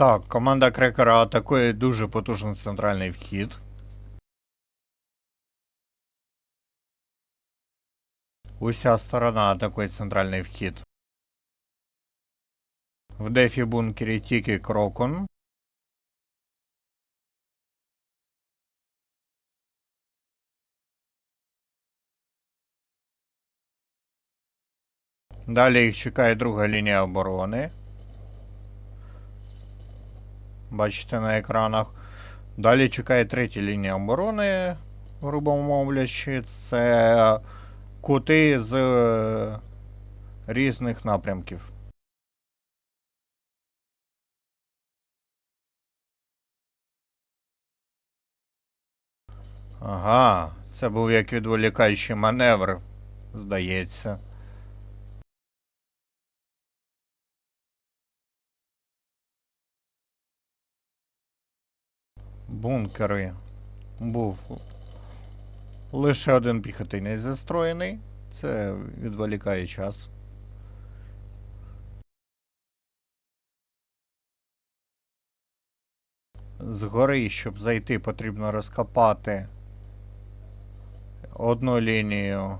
Так, команда крекера атакує дуже потужний центральний вхід. Уся сторона атакує центральний вхід. В дефі бункері тільки крокон. Далі їх чекає друга лінія оборони. Бачите на екранах. Далі чекає третя лінія оборони, грубо мовлячи, це кути з е, різних напрямків. Ага, це був як відволікаючий маневр, здається. Бункери. Був лише один піхотинець застроєний. Це відволікає час. Згори, щоб зайти, потрібно розкопати одну лінію.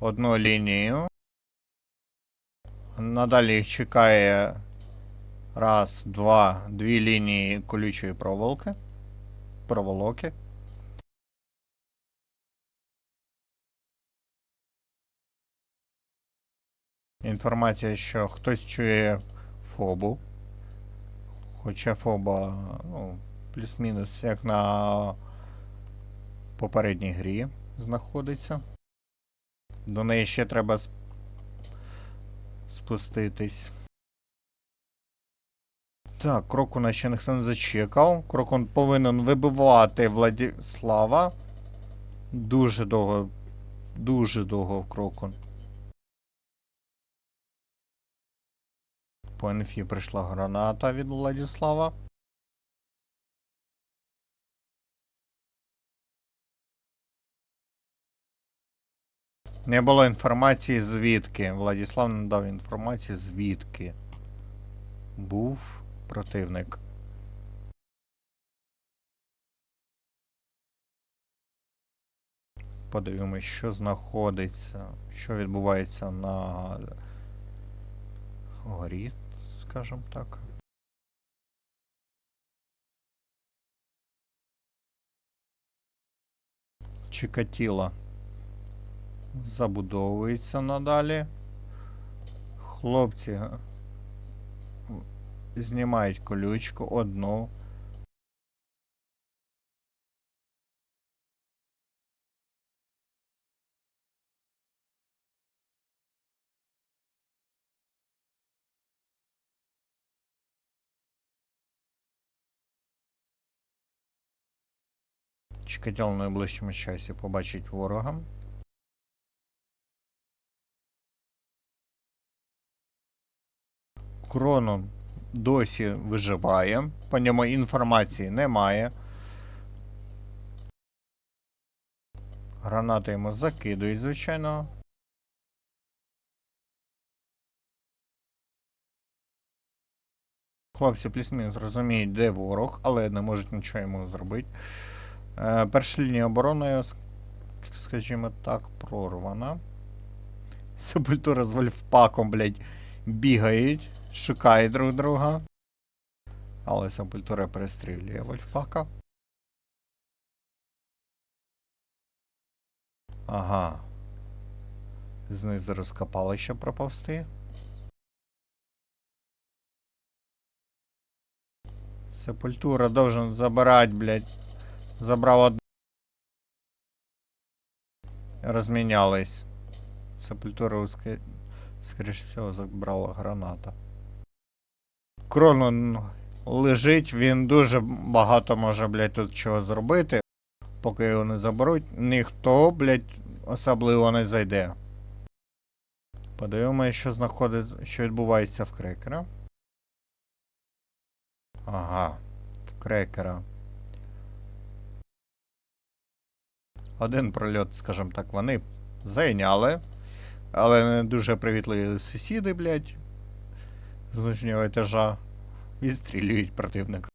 Одну лінію. Надалі чекає раз, два, дві лінії колючої проволоки. Проволоки. Інформація, що хтось чує фобу. Хоча фоба, ну, плюс-мінус, як на попередній грі знаходиться. До неї ще треба спуститись. Так, Крокуна ще ніхто не зачекав. Крокун повинен вибивати Владислава. Дуже довго. Дуже довго Крокун. По інфі прийшла граната від Владислава. Не було інформації звідки. Владислав не дав інформації звідки був противник. Подивимось, що знаходиться, що відбувається на горі, скажімо так. Чикатіло забудовується надалі. Хлопці знімають колючку одну. Чекатіл в найближчому часі побачить ворога. Кронон досі виживає, по ньому інформації немає. Гранати йому закидують, звичайно. Хлопці плюс-мінус розуміють, де ворог, але не можуть нічого йому зробити. Е, перша лінія оборони, скажімо так, прорвана. Сепультура з вольфпаком, блядь, бігають, шукають друг друга. Але Сепультура перестрілює вольфпака. Ага. Знизу розкопали ще проповсти. Сепультура должен забирать, блядь. Забрав од... Розмінялись. Сепультура, скоріш всього, забрала граната. Кронон лежить, він дуже багато може, блядь, тут чого зробити. Поки його не заберуть, ніхто, блядь, особливо не зайде. Подивимося, що знаходить, що відбувається в крекера. Ага, в крекера. Один прольот, скажімо так, вони зайняли. Але не дуже привітливі сусіди, блядь, з нижнього етажа. Відстрілюють противника.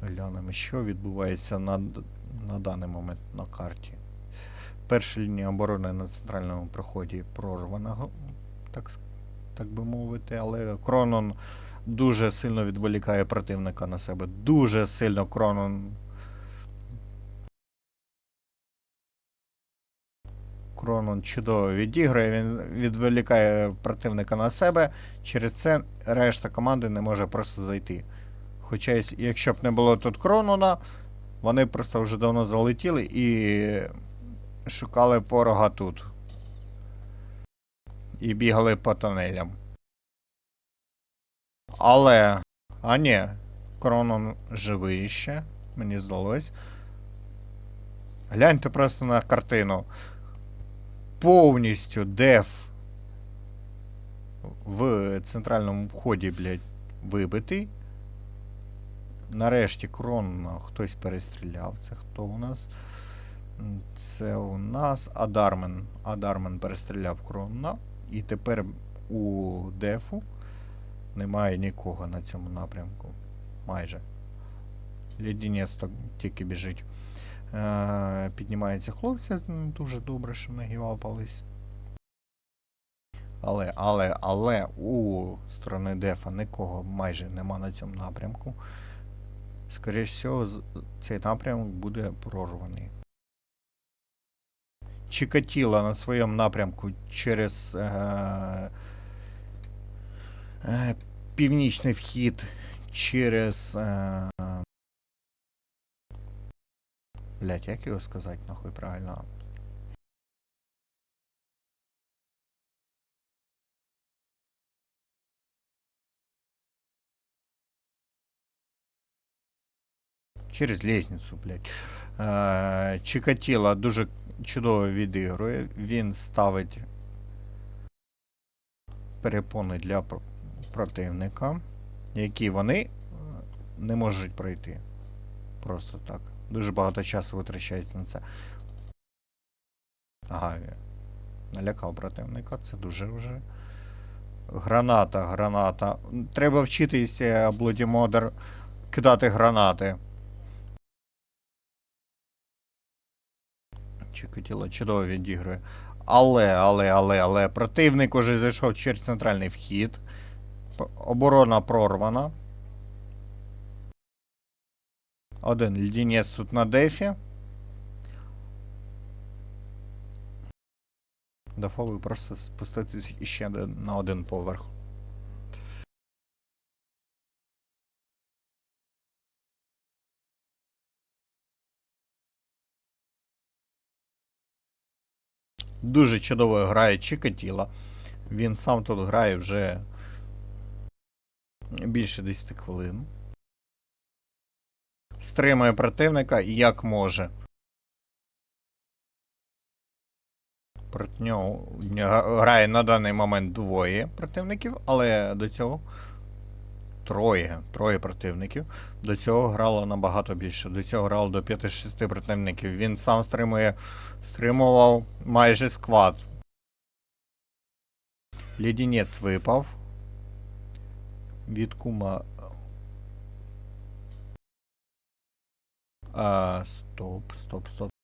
Глянемо, що відбувається на, на даний момент на карті. Перша лінія оборони на центральному проході прорвана, так, так би мовити, але Кронон дуже сильно відволікає противника на себе. Дуже сильно Кронон. Кронон чудово відіграє, він відволікає противника на себе. Через це решта команди не може просто зайти. Хоча, якщо б не було тут Кронона, вони просто вже давно залетіли і шукали порога тут. І бігали по тунелям. Але. А ні, Кронон живий ще, мені здалось. Гляньте просто на картину. Повністю деф в центральному вході, блядь, вибитий. Нарешті Крон хтось перестріляв. Це хто у нас? Це у нас Адармен. Адармен перестріляв Крона. І тепер у Дефу немає нікого на цьому напрямку. Майже. Лідінець тільки біжить. Е, піднімаються хлопці. м, Дуже добре, що нагівапались. Але, але, але у сторони Дефа нікого майже нема на цьому напрямку. Скоріше всього, цей напрямок буде прорваний. Чикатіло на своєму напрямку через е, е, північний вхід через. Е, блять, як його сказати, нахуй правильно? Через лестницю, блядь. Е, Чикатіло дуже чудово відігрує. Він ставить перепони для про- противника, які вони е, не можуть пройти. Просто так. Дуже багато часу витрачається на це. Ага, налякав противника, це дуже вже. Граната, граната. Треба вчитися Bloody Mother кидати гранати. Чикатіло чудово відігрує. Але, але, але, але противник уже зайшов через центральний вхід. Оборона прорвана. Один лідінець тут на дефі. Дефовий просто спуститися іще на один поверх. Дуже чудово грає Чикатіло. Він сам тут грає вже більше 10 хвилин. Стримує противника як може. Проти нього грає на даний момент двоє противників, але до цього троє. Троє противників. До цього грало набагато більше. До цього грало до 5-6 противників. Він сам стримує, стримував майже сквад. Лідінець випав. Від кума. А, стоп, стоп, стоп.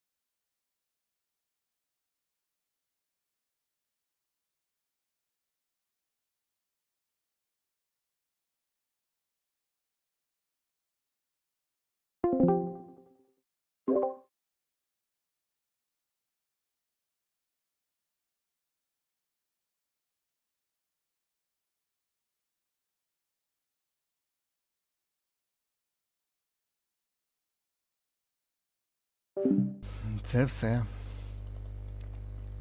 Це все.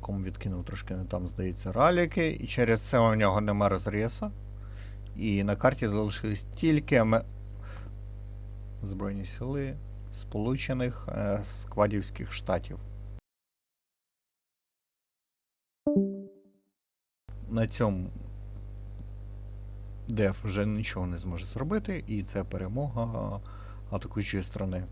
Кому відкинув трошки не там, здається, раліки, і через це у нього нема розріса. І на карті залишились тільки аме- Збройні сили Сполучених е, Сквадівських Штатів. На цьому Деф вже нічого не зможе зробити, і це перемога атакуючої сторони.